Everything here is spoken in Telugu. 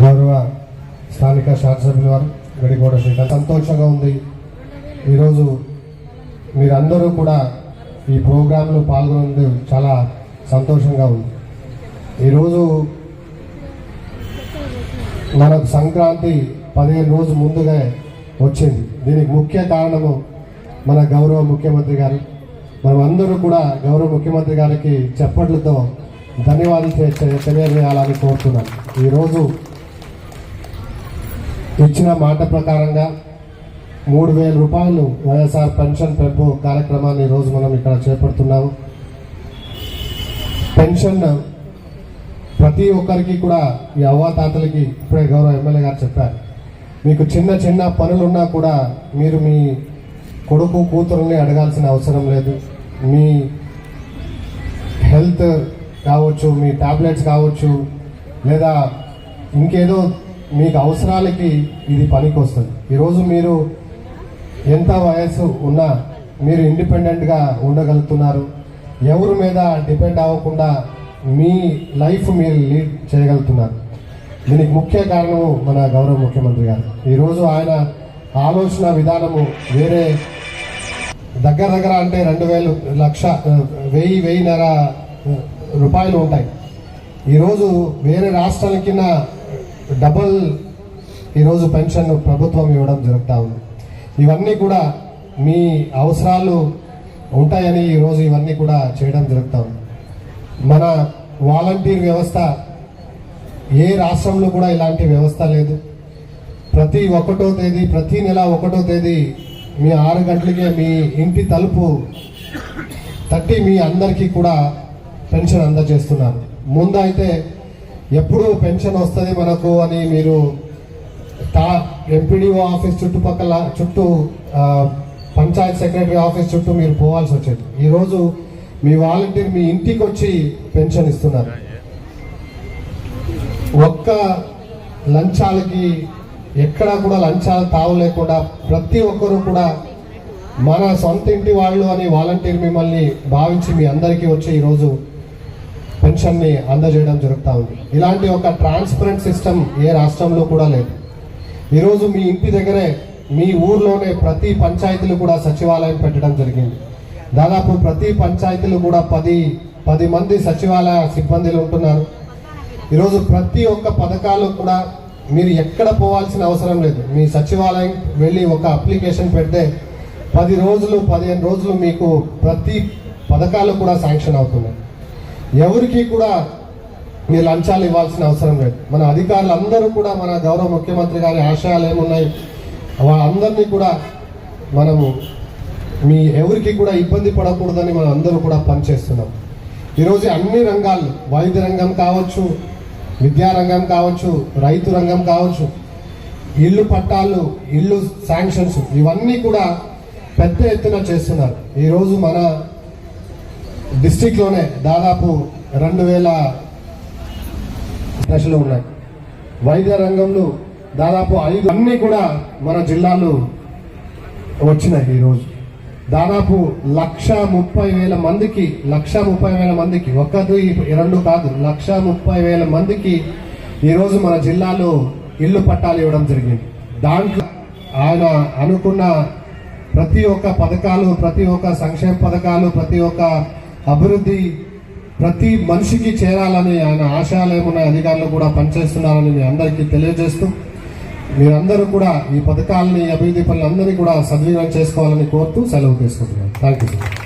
గౌరవ స్థానిక శాసనసభ్యుల వారు గడిగోడ శ్రీకాంత్. సంతోషంగా ఉంది. ఈరోజు మీరందరూ కూడా ఈ ప్రోగ్రాంలో పాల్గొనేందు చాలా సంతోషంగా ఉంది. ఈరోజు మనకు సంక్రాంతి పదిహేను రోజు ముందుగా వచ్చింది. దీనికి ముఖ్య కారణము మన గౌరవ ముఖ్యమంత్రి గారు. మనం అందరూ కూడా గౌరవ ముఖ్యమంత్రి గారికి చప్పట్లతో ధన్యవాదాలు తెలియజేయాలని కోరుతున్నాను ఈరోజు ఇచ్చిన మాట ప్రకారంగా మూడు వేల రూపాయలు వైఎస్ఆర్ పెన్షన్ పెంపు కార్యక్రమాన్ని ఈరోజు మనం ఇక్కడ చేపడుతున్నాము పెన్షన్ ప్రతి ఒక్కరికి కూడా ఈ అవ్వాతాతలకి ఇప్పుడే గౌరవ ఎమ్మెల్యే గారు చెప్పారు. మీకు చిన్న చిన్న పనులున్నా కూడా మీరు మీ కొడుకు కూతురుని అడగాల్సిన అవసరం లేదు. మీ హెల్త్ కావచ్చు మీ ట్యాబ్లెట్స్ కావచ్చు లేదా ఇంకేదో మీకు అవసరాలకి ఇది పనికి వస్తుంది ఈరోజు మీరు ఎంత వయసు ఉన్నా మీరు ఇండిపెండెంట్గా ఉండగలుగుతున్నారు. ఎవరి మీద డిపెండ్ అవ్వకుండా మీ లైఫ్ మీరు లీడ్ చేయగలుగుతున్నారు. దీనికి ముఖ్య కారణము మన గౌరవ ముఖ్యమంత్రి గారు. ఈరోజు ఆయన ఆలోచన విధానము వేరే. దగ్గర దగ్గర అంటే రెండు వేలు లక్ష వెయ్యి వెయ్యిన్నర రూపాయలు ఉంటాయి. ఈరోజు వేరే రాష్ట్రాల కింద డబల్ ఈరోజు పెన్షన్ ప్రభుత్వం ఇవ్వడం జరుగుతూ ఉంది. ఇవన్నీ కూడా మీ అవసరాలు ఉంటాయని ఈరోజు ఇవన్నీ కూడా చేయడం జరుగుతూ ఉంది. మన వాలంటీర్ వ్యవస్థ ఏ రాష్ట్రంలో కూడా ఇలాంటి వ్యవస్థ లేదు. ప్రతి ఒకటో తేదీ ప్రతి నెల ఒకటో తేదీ మీ ఆరు గంటలకే మీ ఇంటి తలుపు తట్టి మీ అందరికీ కూడా పెన్షన్ అందజేస్తున్నారు. ముందు అయితే ఎప్పుడు పెన్షన్ వస్తుంది మనకు అని మీరు టా ఎంపీడీఓ ఆఫీస్ చుట్టుపక్కల చుట్టూ పంచాయత్ సెక్రటరీ ఆఫీస్ చుట్టూ మీరు పోవాల్సి వచ్చేది. ఈరోజు మీ వాలంటీర్ మీ ఇంటికి వచ్చి పెన్షన్ ఇస్తున్నారు. ఒక్క లంచాలకి ఎక్కడా కూడా లంచాలు తావు లేకుండా ప్రతి ఒక్కరూ కూడా మన సొంత ఇంటి వాళ్ళు అని వాలంటీర్ మిమ్మల్ని భావించి మీ అందరికీ వచ్చి ఈరోజు పెన్షన్ని అందజేయడం జరుగుతూ ఉంది. ఇలాంటి ఒక ట్రాన్స్పరెంట్ సిస్టమ్ ఏ రాష్ట్రంలో కూడా లేదు. ఈరోజు మీ ఇంటి దగ్గరే మీ ఊర్లోనే ప్రతి పంచాయతీలు కూడా సచివాలయం పెట్టడం జరిగింది. దాదాపు ప్రతి పంచాయతీలు కూడా పది పది మంది సచివాలయ సిబ్బందులు ఉంటున్నారు. ఈరోజు ప్రతి ఒక్క పథకాలు కూడా మీరు ఎక్కడ పోవాల్సిన అవసరం లేదు. మీ సచివాలయం వెళ్ళి ఒక అప్లికేషన్ పెడితే పది రోజులు పదిహేను రోజులు మీకు ప్రతి పథకాలు కూడా శాంక్షన్ అవుతున్నాయి. ఎవరికి కూడా మీరు లంచాలు ఇవ్వాల్సిన అవసరం లేదు. మన అధికారులు అందరూ కూడా మన గౌరవ ముఖ్యమంత్రి గారి ఆశయాలు ఏమున్నాయి? వాళ్ళందరినీ కూడా మనము మీ ఎవరికి కూడా ఇబ్బంది పడకూడదని మనం అందరూ కూడా పనిచేస్తున్నాం. ఈరోజు అన్ని రంగాలు వైద్య రంగం కావచ్చు విద్యా రంగం కావచ్చు రైతు రంగం కావచ్చు ఇల్లు పట్టాలు ఇల్లు శాంక్షన్స్ ఇవన్నీ కూడా పెద్ద ఎత్తున చేస్తున్నారు. ఈరోజు మన డిస్టిక్లోనే దాదాపు రెండు వేల దశలు ఉన్నాయి. వైద్య రంగంలో దాదాపు ఐదు అన్నీ కూడా మన జిల్లాలో వచ్చినాయి ఈరోజు. దాదాపు లక్ష ముప్పై వేల మందికి లక్ష ముప్పై వేల మందికి ఒక్కదు రెండు కాదు లక్ష ముప్పై వేల మందికి ఈరోజు మన జిల్లాలో ఇల్లు పట్టాలు ఇవ్వడం జరిగింది. దాంట్లో ఆయన అనుకున్న ప్రతి ఒక్క పథకాలు ప్రతి ఒక్క సంక్షేమ పథకాలు ప్రతి ఒక్క అభివృద్ధి ప్రతి మనిషికి చేరాలని ఆయన ఆశయాలు అధికారులు కూడా పనిచేస్తున్నారని మీ అందరికీ తెలియజేస్తూ మీరందరూ కూడా ఈ పథకాలని అభివృద్ధి పనులందరినీ కూడా సద్వినియోగం చేసుకోవాలని కోరుతూ సెలవు తీసుకుంటున్నాను. Thank you